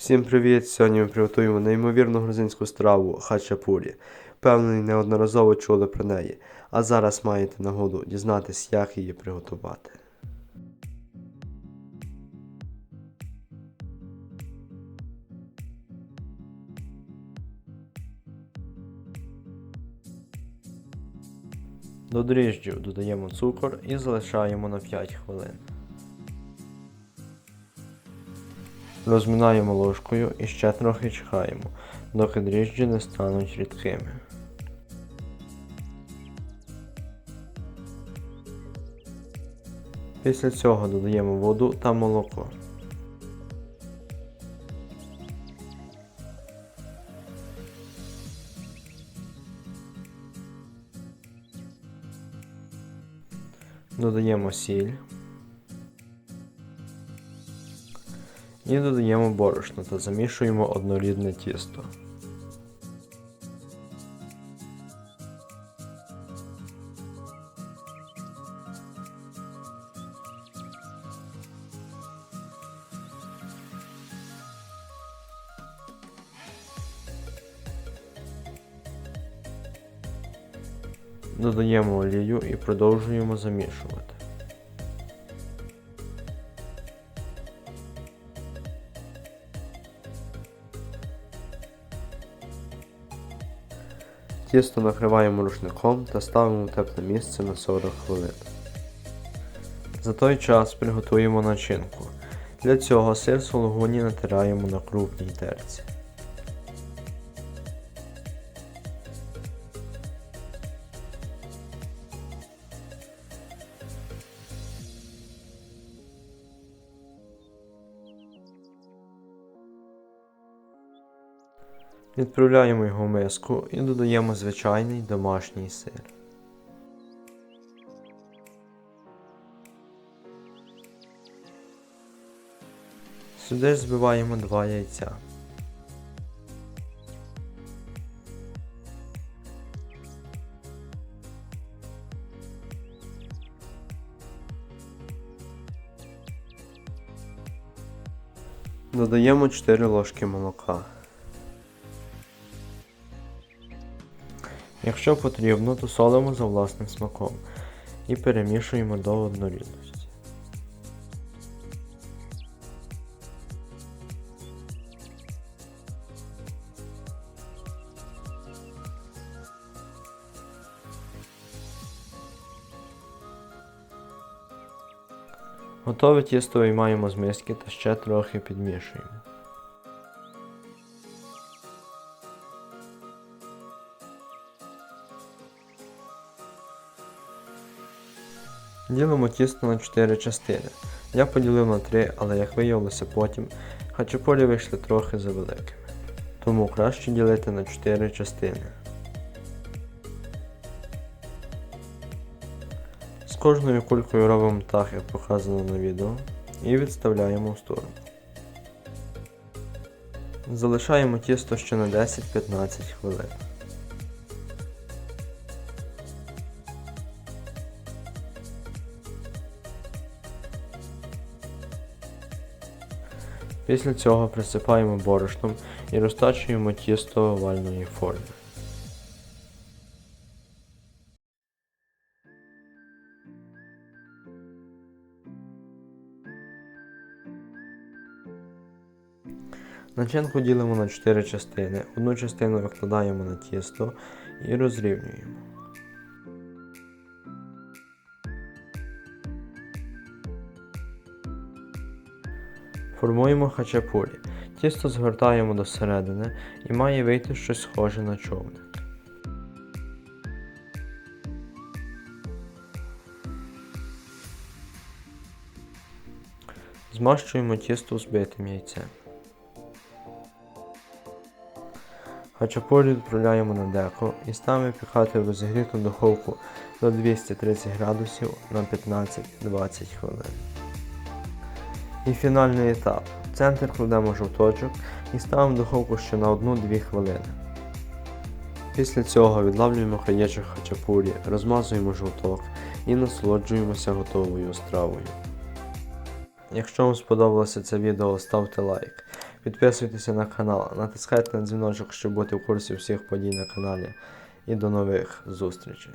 Всім привіт! Сьогодні ми приготуємо неймовірну грузинську страву хачапурі. Впевнений, неодноразово чули про неї, а зараз маєте нагоду дізнатись, як її приготувати. До дріжджів додаємо цукор і залишаємо на 5 хвилин. Розминаємо ложкою і ще трохи чекаємо, доки дріжджі не стануть рідкими. Після цього додаємо воду та молоко. Додаємо сіль. І додаємо борошно та замішуємо однорідне тісто. Додаємо олію і продовжуємо замішувати. Тісто накриваємо рушником та ставимо в тепле місце на 40 хвилин. За той час приготуємо начинку. Для цього сир сологуні натираємо на крупній терці. Відправляємо його в миску і додаємо звичайний домашній сир. Сюди ж збиваємо два яйця. Додаємо 4 ложки молока. Якщо потрібно, то солимо за власним смаком і перемішуємо до однорідності. Готове тісто виймаємо з миски та ще трохи підмішуємо. Ділимо тісто на 4 частини. Я поділив на 3, але як виявилося потім, хачапурі вийшли трохи завеликими. Тому краще ділити на 4 частини. З кожною кулькою робимо так, як показано на відео, і відставляємо в сторону. Залишаємо тісто ще на 10-15 хвилин. Після цього присипаємо борошном і розтачуємо тісто овальної форми. Начинку ділимо на 4 частини. Одну частину викладаємо на тісто і розрівнюємо. Формуємо хачапурі. Тісто згортаємо до середини і має вийти щось схоже на човник. Змащуємо тісто збитим яйцем. Хачапурі відправляємо на деко і ставимо пікати в розігріту духовку до 230 градусів на 15-20 хвилин. І фінальний етап. Центр кладемо жовточок і ставимо духовку ще на 1-2 хвилини. Після цього відлавлюємо хаєчок хачапурі, розмазуємо жовток і насолоджуємося готовою стравою. Якщо вам сподобалося це відео, ставте лайк, підписуйтеся на канал, натискайте на дзвіночок, щоб бути в курсі всіх подій на каналі. І до нових зустрічей.